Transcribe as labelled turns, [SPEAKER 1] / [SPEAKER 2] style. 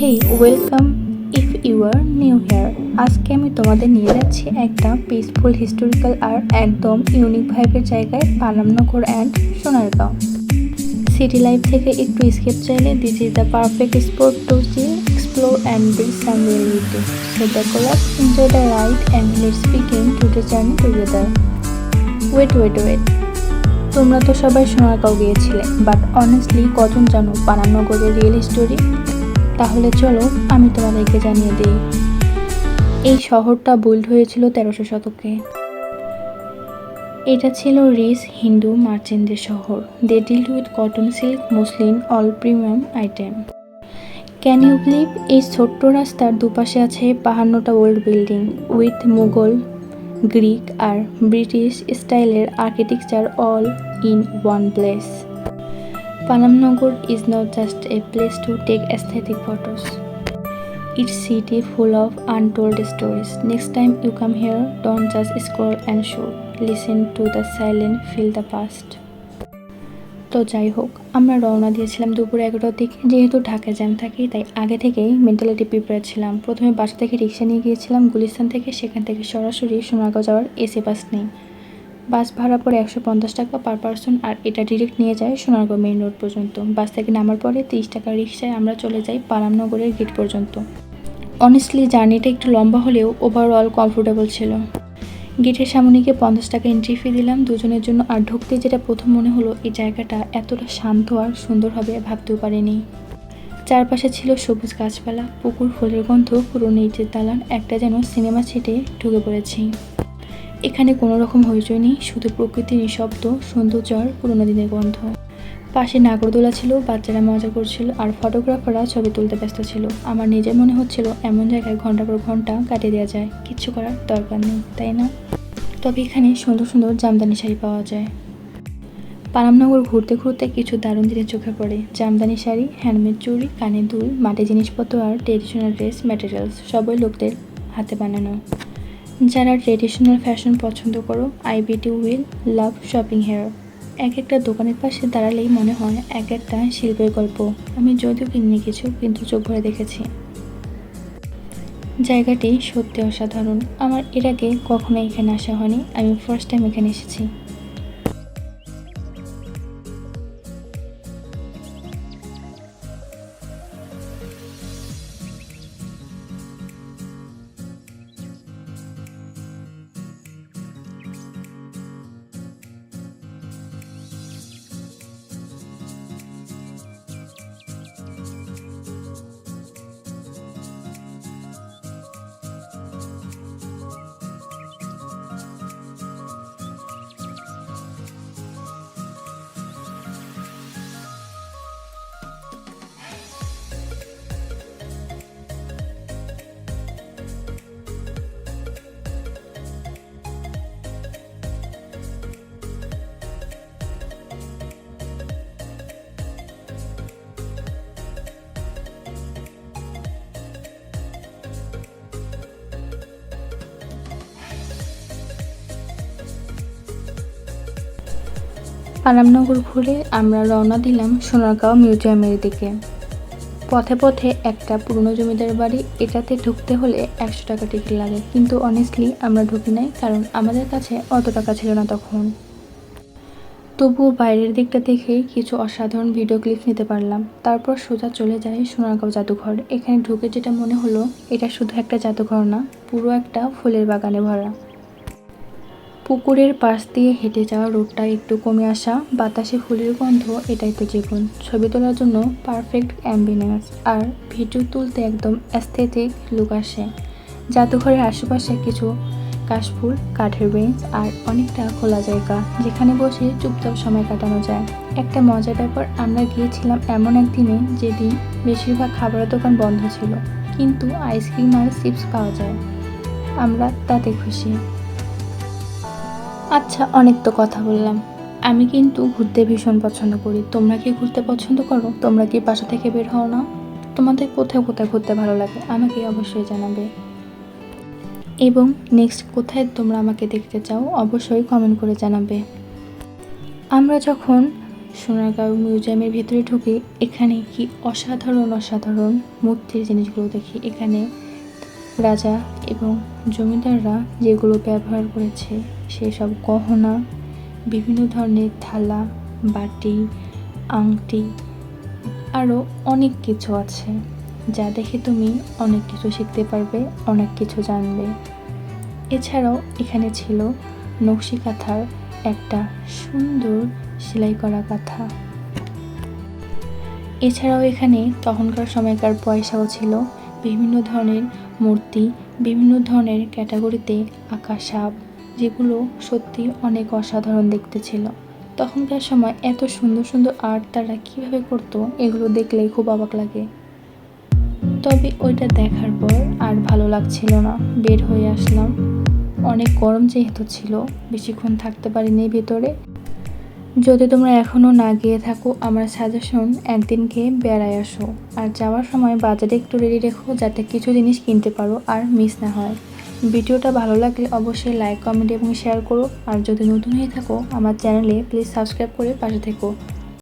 [SPEAKER 1] Hey welcome if you are new here আজকে আমি তোমাদের নিয়ে যাচ্ছি একটা পিসফুল হিস্টোরিক্যাল আর একদম ইউনিক ভাইবের জায়গায় Panamnagar and Sonargaon. City life থেকে একটু স্কেপ চাইলে this is the perfect spot to see explore and feel some reality so the collab enjoy the ride and let's begin to the journey together wait wait wait তোমরা তো সবাই সোনারগাঁও গিয়েছিলে but honestly কজন জানো পানামনগরের real story তাহলে চলো, আমি তোমাদেরকে জানিয়ে দিই। এই শহরটা বিল্ড হয়েছিল তেরোশো শতকে। এটা ছিল রিস হিন্দু মার্চেন্টদের শহর। They deal with cotton silk muslin all premium item can you believe এই ছোট্ট রাস্তার দুপাশে আছে বাহান্নটা old building with Mughal Greek R British স্টাইলের architecture all in one place Panamnagar is not just a place to take aesthetic photos. It's city full of untold stories. Next time you come here, don't just scroll and shoot. Listen to the silent, feel the past. তো যাই হোক আমরা রওনা দিয়েছিলাম দুপুর এগারোটার দিকে যেহেতু ঢাকা জ্যাম থাকি তাই আগে থেকেই মেন্টালিটি প্রিপেয়ার ছিলাম প্রথমে বাসা থেকে রিক্সা নিয়ে গিয়েছিলাম গুলিস্তান থেকে সেখান থেকে সরাসরি সোনারগাঁও যাওয়ার এসি বাস নেই বাস ভাড়া পড়ে একশো পঞ্চাশ টাকা পার পারসন আর এটা ডিরেক্ট নিয়ে যায় সোনারগাঁও মেইন রোড পর্যন্ত। বাস থেকে নামার পরে তিরিশ টাকা রিক্সায় আমরা চলে যাই পারামনগরের গেট পর্যন্ত। অনেস্টলি জার্নিটা একটু লম্বা হলেও ওভারঅল কমফোর্টেবল ছিল। গেটের সামনে গিয়ে পঞ্চাশ টাকা এন্ট্রি ফি দিলাম। দুজনের জন্য আর ঢুকতে যেটা প্রথম মনে হলো, এই জায়গাটা এতটা শান্ত আর সুন্দর হবে ভাবতেও পারিনি। চারপাশে ছিল সবুজ গাছপালা, পুকুর, ফুলের গন্ধ পুরনো ইটের দালান, একটা যেন সিনেমা ছেটে ঢুকে পড়েছি। এখানে কোনো রকম হইচই নেই, শুধু প্রকৃতির নিঃশব্দ, সৌন্দর্য আর পুরোনো দিনের গন্ধ। পাশে নাগরদোলা ছিল, বাচ্চারা মজা করছিল, আর ফটোগ্রাফাররা ছবি তুলতে ব্যস্ত ছিল। আমার নিজের মনে হচ্ছিল, এমন জায়গায় ঘণ্টা পর ঘণ্টা কাটিয়ে দেওয়া যায়, কিচ্ছু করার দরকার নেই, তাই না? তবে এখানে সুন্দর সুন্দর জামদানি শাড়ি পাওয়া যায়। পানামনগর ঘুরতে ঘুরতে কিছু দারুণ জিনিস চোখে পড়ে। জামদানি শাড়ি হ্যান্ডমেড চুড়ি, কানের দুল, মাটির জিনিসপত্র আর ট্রেডিশনাল ড্রেস ম্যাটেরিয়ালস সবই লোকদের হাতে বানানো। যারা ট্রেডিশনাল ফ্যাশন পছন্দ করো I bet will love shopping here এক একটা দোকানের পাশে দাঁড়ালেই মনে হয় এক একটা শিল্পের গল্প। আমি যদিও কিনে কিছু, কিন্তু চোখ ভরে দেখেছি। জায়গাটি সত্যি অসাধারণ। আমার এর আগে কখনো এখানে আসা হয়নি। আমি ফার্স্ট টাইম এখানে এসেছি। পানামনগর ঘুরে আমরা রওনা দিলাম সোনারগাঁও মিউজিয়ামের দিকে। পথে পথে একটা পুরনো জমিদার বাড়ি, এটাতে ঢুকতে হলে একশো টাকা টিকিট লাগে। কিন্তু অনেস্টলি আমরা ঢুকি নাই, কারণ আমাদের কাছে অত টাকা ছিল না তখন। তবুও বাইরের দিকটা দেখে কিছু অসাধারণ ভিডিও ক্লিপ নিতে পারলাম। তারপর সোজা চলে যায় সোনারগাঁও জাদুঘর। এখানে ঢুকে যেটা মনে হলো, এটা শুধু একটা জাদুঘর না, পুরো একটা ফুলের বাগানে ভরা। পুকুরের পাশ দিয়ে হেঁটে যাওয়া রোডটা একটু কমে আসা, বাতাসে ফুলের গন্ধ, এটাই তো জীবন। ছবি তোলার জন্য পারফেক্ট অ্যাম্বিনেন্স আর ভিডিও তুলতে একদম অ্যাস্থেটিক লুক আসে। জাদুঘরের আশেপাশে কিছু কাশফুল, কাঠের বেঞ্চ, আর অনেকটা খোলা জায়গা, যেখানে বসে চুপচাপ সময় কাটানো যায়। একটা মজার ব্যাপার, আমরা গিয়েছিলাম এমন একদিনে যেদিন বেশিরভাগ খাবারের দোকান বন্ধ ছিল, কিন্তু আইসক্রিম আর চিপস পাওয়া যায়। আমরা তাতে খুশি। আচ্ছা অনেক তো কথা বললাম। আমি কিন্তু ঘুরতে ভীষণ পছন্দ করি। তোমরা কি ঘুরতে পছন্দ করো? তোমরা কি বাসা থেকে বের হও না? তোমাদের কোথায় কোথায় ঘুরতে ভালো লাগে? আমাকে অবশ্যই জানাবে। এবং নেক্সট কোথায় তোমরা আমাকে দেখতে চাও, অবশ্যই কমেন্ট করে জানাবে। আমরা যখন সোনারগাঁও মিউজিয়ামের ভেতরে ঢুকে, এখানে কি অসাধারণ অসাধারণ মূর্তির জিনিসগুলো দেখি। এখানে রাজা এবং জমিদাররা যেগুলো ব্যবহার করেছে। সেসব গহনা, বিভিন্ন ধরনের থালা, বাটি, আংটি আরও অনেক কিছু আছে, যা দেখে তুমি অনেক কিছু শিখতে পারবে, অনেক কিছু জানবে। এছাড়াও এখানে ছিল নকশি কাঁথার একটা সুন্দর সেলাই করা কাঁথা। এছাড়াও এখানে তখনকার সময়কার পয়সাও ছিল, বিভিন্ন ধরনের মূর্তি, বিভিন্ন ধরনের ক্যাটাগরিতে আঁকা সাপ যেগুলো সত্যি অনেক অসাধারণ দেখতে ছিল। তখনকার সময় এত সুন্দর সুন্দর আর্ট তারা কীভাবে করতো, এগুলো দেখলেই খুব অবাক লাগে। তবে ওইটা দেখার পর আর ভালো লাগছিল না। বের হয়ে আসলাম। অনেক গরম যেহেতু ছিল, বেশিক্ষণ থাকতে পারিনি ভেতরে। যদি তোমরা এখনও না গিয়ে থাকো, আমার সাজেশন একদিন গিয়ে বেড়ায় আসো। আর যাওয়ার সময় বাজারে একটু রেডি রেখো, যাতে কিছু জিনিস কিনতে পারো আর মিস না হয়। ভিডিওটা ভালো লাগলে অবশ্যই লাইক কমেন্ট এবং শেয়ার করো। আর যদি নতুন হয়ে থাকো, আমার চ্যানেলে প্লিজ সাবস্ক্রাইব করে পাশে থেকো।